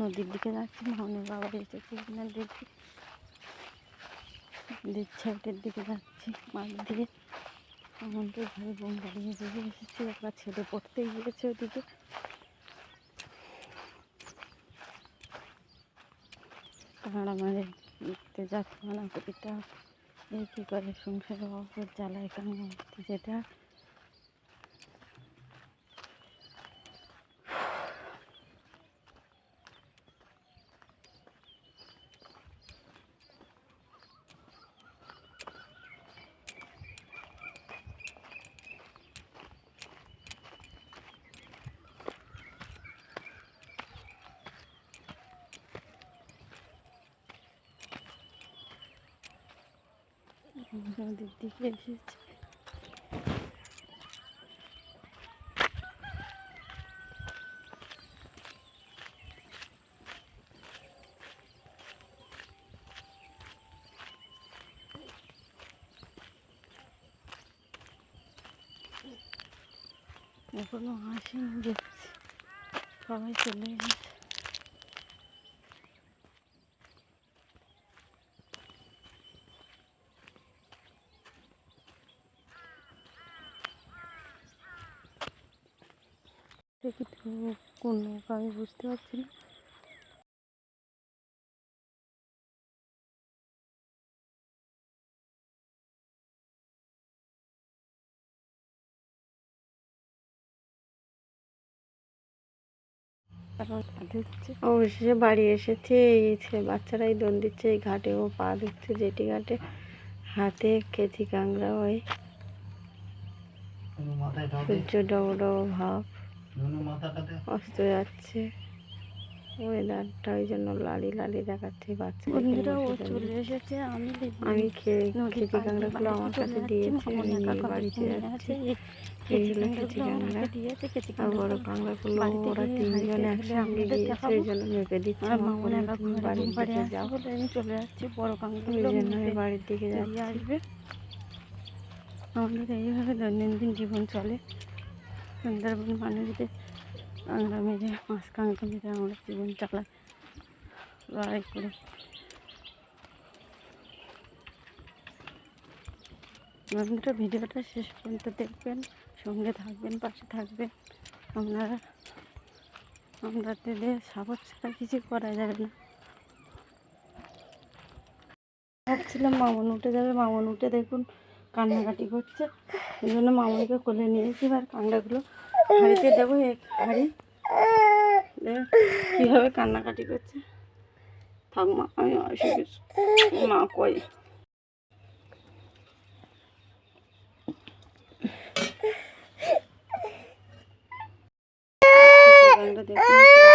নদীর দিকে যাচ্ছি মামনের বাবা এসেছে কিনা দেখি। নদীর সাইডের দিকে যাচ্ছি মাছ দিয়ে মামনকে ঘরে বোন বাড়িয়ে দিয়ে এসেছি, একবার ছেলে পড়তে গিয়েছে ওদিকে। কাঁড়া মাঝে দেখতে যাচ্ছে না কবিতা কী করে সংসারে অপর জ্বালায়, কেন যেটা। নদীর দিকে এসেছে এখনও আসেনি দেখছি সবাই চলে গেছে কোন নৌকা আমি বুঝতে পারছি না। অবশেষে বাড়ি এসেছে এই বাচ্চারাই দোল দিচ্ছে এই ঘাটে ও পা দিচ্ছে যেটি ঘাটে হাতে কেচি কাংড়া হয় সূর্য ডবো ডবো ভাব। অস্ত যাচ্ছে। ওয়েদারটা ওই জন্য লালি লালি দেখাচ্ছে বাচ্চা বন্ধুরা ও চলে এসেছে আমি আমি খেয়ে খেতে পাড়ে কাংড়াগুলো আমার কাছে দিয়েছে নিয়ে বাড়িতে যাচ্ছি। কাঁকড়াগুলো আর বড় কাঁকড়াগুলো ওরা তিনজন একসঙ্গে গিয়েছে ওই জন্য মেপে দিচ্ছে বাড়ির দিকে যাও। আমি চলে যাচ্ছি বড় ওই জন্য আমি বাড়ির দিকে যাচ্ছি। আসবে। আমাদের এইভাবে দৈনন্দিন জীবন চলে। সুন্দরবন মানুষদের কাঁকড়া মেরে কাঁকড়া মেরে আমরা জীবন চালাই, লড়াই করে। বন্ধুরা ভিডিওটা শেষ পর্যন্ত দেখবেন, সঙ্গে থাকবেন, পাশে থাকবেন। আপনারা আমাদের সাপোর্ট ছাড়া কিছু করা যাবে না। ভাবছিলাম মামন উঠে যাবে, মামন উঠে দেখুন। কান্নাকাটি করছে। এই জন্য মামাকে কোলে নিয়েছি এবার কান্নাগুলো হাঁড়িতে দেবো এক হাঁড়ি কীভাবে কান্নাকাটি করছে। থাক মা, আমি এসে মা কই? দেখুন